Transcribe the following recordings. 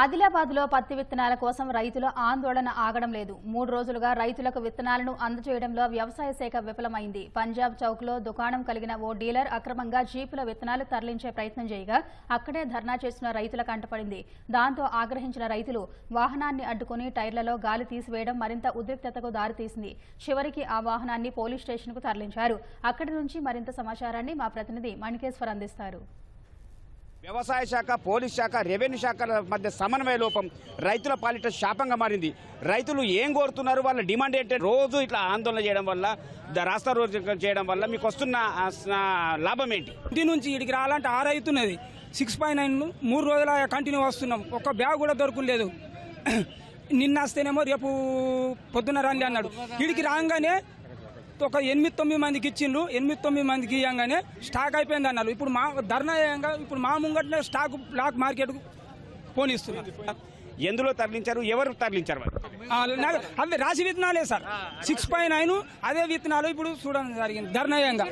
ఆదిలాబాద్లో పత్తి విత్తనాల కోసం రైతుల ఆందోళన ఆగడం లేదు. మూడు రోజులుగా రైతులకు విత్తనాలను అందజేయడంలో వ్యవసాయ శాఖ విఫలమైంది. పంజాబ్ చౌక్లో దుకాణం కలిగిన ఓ డీలర్ అక్రమంగా జీపుల విత్తనాలు తరలించే ప్రయత్నం చేయగా అక్కడే ధర్నా చేస్తున్న రైతుల కంటపడింది దాంతో ఆగ్రహించిన రైతులు వాహనాన్ని అడ్డుకుని టైర్లలో గాలి తీసివేయడం మరింత ఉద్రిక్తతకు దారితీసింది. చివరికి ఆ వాహనాన్ని పోలీస్ స్టేషన్కు తరలించారు. అక్కడి నుంచి మరింత సమాచారాన్ని మా ప్రతినిధి మణికేశ్వర్ అందిస్తారు. వ్యవసాయ శాఖ పోలీస్ శాఖ రెవెన్యూ శాఖల మధ్య సమన్వయ లోపం రైతుల పాలిట శాపంగా మారింది. రైతులు ఏం కోరుతున్నారు? వాళ్ళ డిమాండ్ ఏంటంటే రోజు ఇట్లా ఆందోళన చేయడం వల్ల రాస్తా రోజు చేయడం వల్ల మీకు వస్తున్న లాభం ఏంటి? ఇంటి నుంచి ఇడికి రావాలంటే ఆరు అవుతున్నది సిక్స్ పాయింట్ నైన్ మూడు రోజుల కంటిన్యూ వస్తున్నాం. ఒక్క బ్యాగ్ కూడా దొరకలేదు. నిన్న వస్తేనేమో రేపు పొద్దున్న రండి అన్నాడు. ఇడికి రాగానే ఒక ఎనిమిది తొమ్మిది మందికి ఇచ్చిండ్రు ఎనిమిది తొమ్మిది మందికి ఇవ్వగానే స్టాక్ అయిపోయింది అన్నారు. ఇప్పుడు మా ధర్నా ఇప్పుడు మా ముంగట్నే స్టాక్ బ్లాక్ మార్కెట్కు పోనిస్తున్నారు. ఎందులో తరలించారు? ఎవరు తరలించారు అవి రాసి విత్తనాలే సార్. సిక్స్ పాయింట్ నైన్ అదే విత్తనాలు ఇప్పుడు చూడడం జరిగింది ధర్నాయంగా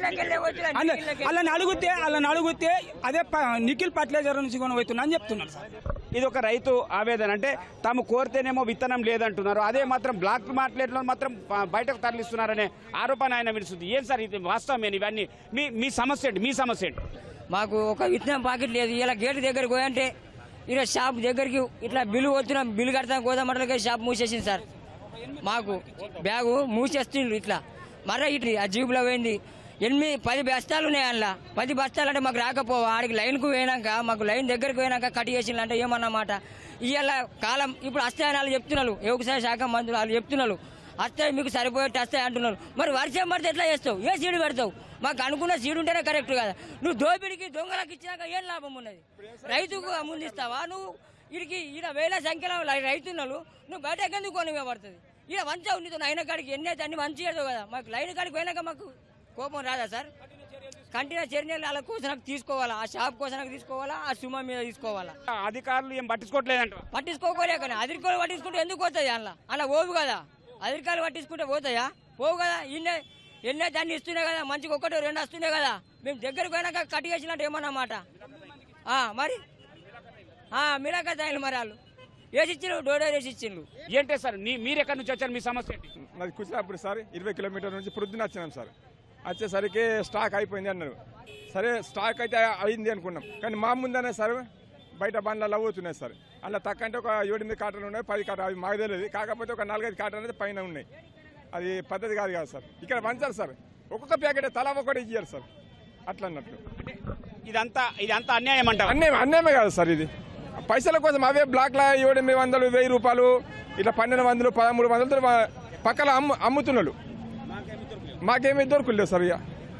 అలా అడుగుతే అలా అడుగుతే అదే నిఖిల్ ఫర్టిలైజర్ నుంచి కొని పోతున్నా అని చెప్తున్నారు సార్. ఇది ఒక రైతు ఆవేదన. అంటే తాము కోరితేనేమో విత్తనం లేదంటున్నారు. అదే మాత్రం బ్లాక్ మార్కెట్లో మాత్రం బయటకు తరలిస్తున్నారనే ఆరోపణ ఆయన విడుస్తుంది ఏం సార్ ఇది వాస్తవమేని? ఇవన్నీ మీ మీ సమస్య ఏంటి? మీ సమస్య ఏంటి? మాకు ఒక విత్తనం పాకెట్ లేదు. ఇలా గేట్ దగ్గరికి పోయంటే ఇలా షాప్ దగ్గరికి ఇట్లా బిల్లు వచ్చిన బిల్లు కడతాం గోదామటలకి షాప్ మూసేసింది సార్. మాకు బ్యాగు మూసేస్తుండ్రు ఇట్లా. మర్రా ఇట్లా ఆ జీబులో పోయింది. ఎనిమిది పది బస్తాలు ఉన్నాయి అందులో. పది బస్తాలు అంటే మాకు రాకపోవు? ఆడికి లైన్కు పోయినాక మాకు లైన్ దగ్గరకు పోయినాక కట్ చేసిండ్రు అంటే ఏమన్నమాట? ఇవాళ కాలం ఇప్పుడు వస్తాయని వాళ్ళు చెప్తున్నారు. వ్యవసాయ శాఖ మంత్రులు వాళ్ళు చెప్తున్నారు. వస్తాయి మీకు సరిపోయేట్టు వస్తాయి అంటున్నారు. మరి వర్షం పడితే ఎట్లా చేస్తావు? ఏ సీడు పెడతావు? మాకు అనుకున్న సీడు ఉంటేనే కరెక్ట్ కదా. నువ్వు దోపిడికి దొంగలకు ఇచ్చినాక ఏం లాభం ఉన్నది? రైతుకు ముందిస్తావా నువ్వు? వీడికి ఈడ వేల సంఖ్యలో రైతున్నారు రైతున్నలు నువ్వు బయట ఎందుకు కొనివే పడుతుంది? ఈడ మంచిగా నీతో అయిన కాడికి ఎన్ని అయితే అన్ని మంచి కదా? మాకు లైన్ కాడికి పోయినాక మాకు కోపం రాదా సార్? కంటిన్యూ చర్యలు వాళ్ళ కోసనకు తీసుకోవాలా? ఆ షాప్ కోసనకు తీసుకోవాలా? ఆ సుమ మీద తీసుకోవాలా? అధికారులు ఏం పట్టించుకోవట్లేదంట. పట్టించుకోకలే కానీ అదిరికాయలు పట్టించుకుంటే ఎందుకు పోతాయి అలా? అలా పోవు కదా. అదిరికాయలు పట్టించుకుంటే పోతాయా? పోవు కదా. ఇన్నే ఎన్నే దాన్ని ఇస్తున్నాయి కదా? మంచిగా ఒకటి రెండు వస్తున్నాయి కదా? మేము దగ్గరకు పోయినాక కట్ చేసినట్టు ఏమన్నమాట ఆ, మరి? మిరాక తాయిలు మరి వాళ్ళు. వేసి ఇచ్చిండ్రు? డోడోర్ వేసి ఇచ్చిండ్రు. ఏంటే సార్? మీరు ఎక్కడి నుంచి వచ్చారు మీ సమస్య ఏంటి? నాది కుచినప్పుడు సార్. ఇరవై కిలోమీటర్ల నుంచి ప్రొద్దున వచ్చినాం సార్. వచ్చేసరికి స్టాక్ అయిపోయింది అన్నారు. సరే స్టాక్ అయితే అయింది అనుకున్నాం. కానీ మా ముందనే సార్ బయట బండ్లలో అవుతున్నాయి సార్. అలా తక్కువ అంటే ఒక ఏడెనిమిది కాటలు ఉన్నాయి పది కాటలు అవి మాకు తెలియదు. కాకపోతే ఒక నాలుగైదు కాటలు అనేది పైన ఉన్నాయి. అది పద్ధతి కాదు కాదు సార్. ఇక్కడ పంచారు సార్. ఒక్కొక్క ప్యాకెట్ తలా ఒకటి ఇయ్యారు సార్. అట్లా అన్నట్లు. ఇదంతా ఇదంతా అన్యాయం అంటారు అన్నే అన్నేమే కాదు సార్ ఇది. పైసల కోసం అవే బ్లాక్ల ఏడెనిమిది వందలు వెయ్యి రూపాయలు ఇట్లా పన్నెండు వందలు పదమూడు వందలతో పక్కన అమ్ము అమ్ముతున్నాడు మాకేమీ దొరకలేదు సార్ ఇక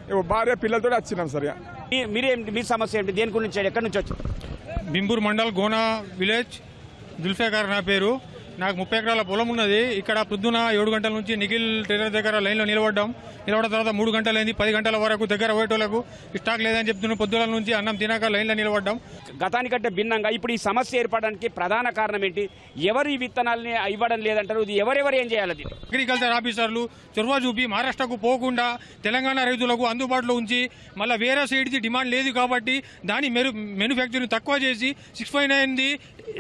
ఇగో భార్య పిల్లలతో వచ్చినాం సార్ ఇక మీ- సమస్య ఏంటి? దేని గురించి ఎక్కడి నుంచి వచ్చారు? Bimbur mandal gonna village. దుల్ఫేకర్ నా పేరు. నాకు ముప్పై ఎకరాల పొలం ఉన్నది. ఇక్కడ పొద్దున ఏడు గంటల నుంచి నిఖిల్ టైలర్ దగ్గర లైన్లో నిలబడ్డాం. నిలబడిన తర్వాత మూడు గంటలైంది. పది గంటల వరకు దగ్గర పోయేటోళ్ళకు స్టాక్ లేదని చెప్తున్నాం పొద్దుల నుంచి అన్నం తినాక లైన్లో నిలబడ్డాం. గతానికంటే భిన్నంగా ఇప్పుడు ఈ సమస్య ఏర్పడడానికి ప్రధాన కారణం ఏంటి? ఎవరు ఈ విత్తనాలని ఇవ్వడం లేదంటారు? ఇది ఎవరెవరు ఏం చేయాలి? అగ్రికల్చర్ ఆఫీసర్లు చొరవ చూపి మహారాష్ట్రకు పోకుండా తెలంగాణ రైతులకు అందుబాటులో ఉంచి మళ్ళీ వేరే సైడ్ది డిమాండ్ లేదు కాబట్టి దాని మెరు మ్యానుఫ్యాక్చరింగ్ తక్కువ చేసి సిక్స్ ఫైవ్ నైన్ది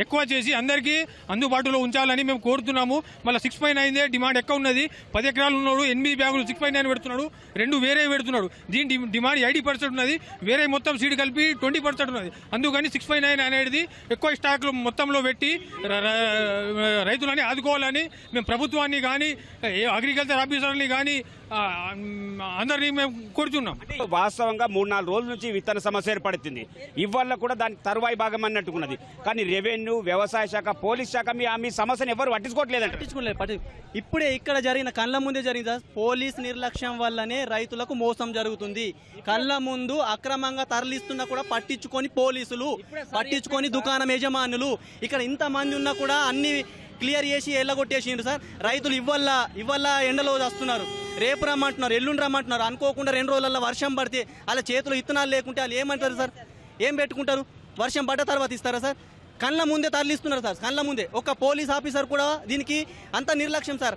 ఎక్కువ చేసి అందరికీ అందుబాటులో ఉండాలని మేము కోరుతున్నాము. మళ్ళీ సిక్స్ ఫైవ్ నైన్దే డిమాండ్ ఎక్కువ ఉన్నది. పది ఎకరాలు ఉన్నాడు ఎనిమిది బ్యాగులు సిక్స్ పై నైన్ పెడుతున్నాడు. రెండు వేరే పెడుతున్నాడు. దీని డి- డిమాండ్ ఎయిటీ పర్సెంట్ ఉన్నది. వేరే మొత్తం సీడ్ కలిపి ట్వంటీ పర్సెంట్ ఉన్నది. అందుకని సిక్స్ ఫైవ్ నైన్ అనేది ఎక్కువ స్టాక్లు మొత్తంలో పెట్టి రైతులని ఆదుకోవాలని మేము ప్రభుత్వాన్ని కానీ అగ్రికల్చర్ ఆఫీసర్ని కానీ అందరినీ మేము కోరుతున్నాం వాస్తవంగా మూడు నాలుగు రోజుల నుంచి విత్తన సమస్య ఏర్పడుతుంది. ఇవాళ కూడా దాని తరువాయి భాగం అన్నట్టుకున్నది కానీ రెవెన్యూ వ్యవసాయ శాఖ పోలీస్ శాఖ మీ మీ సమస్యను ఎవరు పట్టించుకోవట్లేదంట. పట్టించుకోలేదు పట్టి ఇప్పుడే ఇక్కడ జరిగిన కళ్ళ ముందే జరిగింది సార్. పోలీస్ నిర్లక్ష్యం వల్లనే రైతులకు మోసం జరుగుతుంది. కళ్ళ ముందు అక్రమంగా తరలిస్తున్నా కూడా పట్టించుకొని పోలీసులు పట్టించుకొని దుకాణం యజమానులు. ఇక్కడ ఇంత మంది ఉన్నా కూడా అన్ని క్లియర్ చేసి ఎల్లగొట్టేసిండ్రు సార్. రైతులు ఇవ్వల్ల ఇవ్వల్ల ఎండలో వస్తున్నారు రేపు రమ్మంటున్నారు ఎల్లుండి రమ్మంటున్నారు. అనుకోకుండా రెండు రోజులలో వర్షం పడితే అలా చేతులు ఇత్తనాలు లేకుంటే వాళ్ళు ఏమంటారు సార్? ఏం పెట్టుకుంటారు? వర్షం పడ్డ తర్వాత ఇస్తారా సార్? కళ్ళ ముందే తరలిస్తున్నారు సార్ కళ్ళ ముందే. ఒక పోలీస్ ఆఫీసర్ కూడా దీనికి అంత నిర్లక్ష్యం సార్.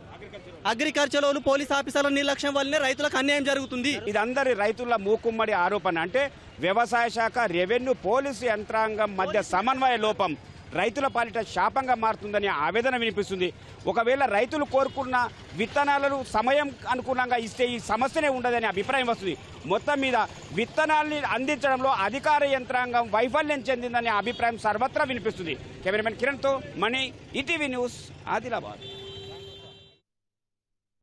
అగ్రికల్చర్ వాళ్ళు పోలీస్ ఆఫీసర్ల నిర్లక్ష్యం వల్లనే రైతులకు అన్యాయం జరుగుతుంది. ఇది అందరి రైతుల మూకుమ్మడి ఆరోపణ. అంటే వ్యవసాయ శాఖ రెవెన్యూ పోలీసు యంత్రాంగం మధ్య సమన్వయ లోపం. రైతుల పాలిట శాపంగా మారుతుందని ఆవేదన వినిపిస్తుంది. ఒకవేళ రైతులు కోరుకున్న విత్తనాలను సమయం అనుకూలంగా ఇస్తే ఈ సమస్యనే ఉండదని అభిప్రాయం వస్తుంది. మొత్తం మీద విత్తనాల్ని అందించడంలో అధికార యంత్రాంగం వైఫల్యం చెందిందనే అభిప్రాయం సర్వత్రా వినిపిస్తుంది. కెమెరామెన్ కిరణ్తో మణి ఈటీవీ న్యూస్ ఆదిలాబాద్.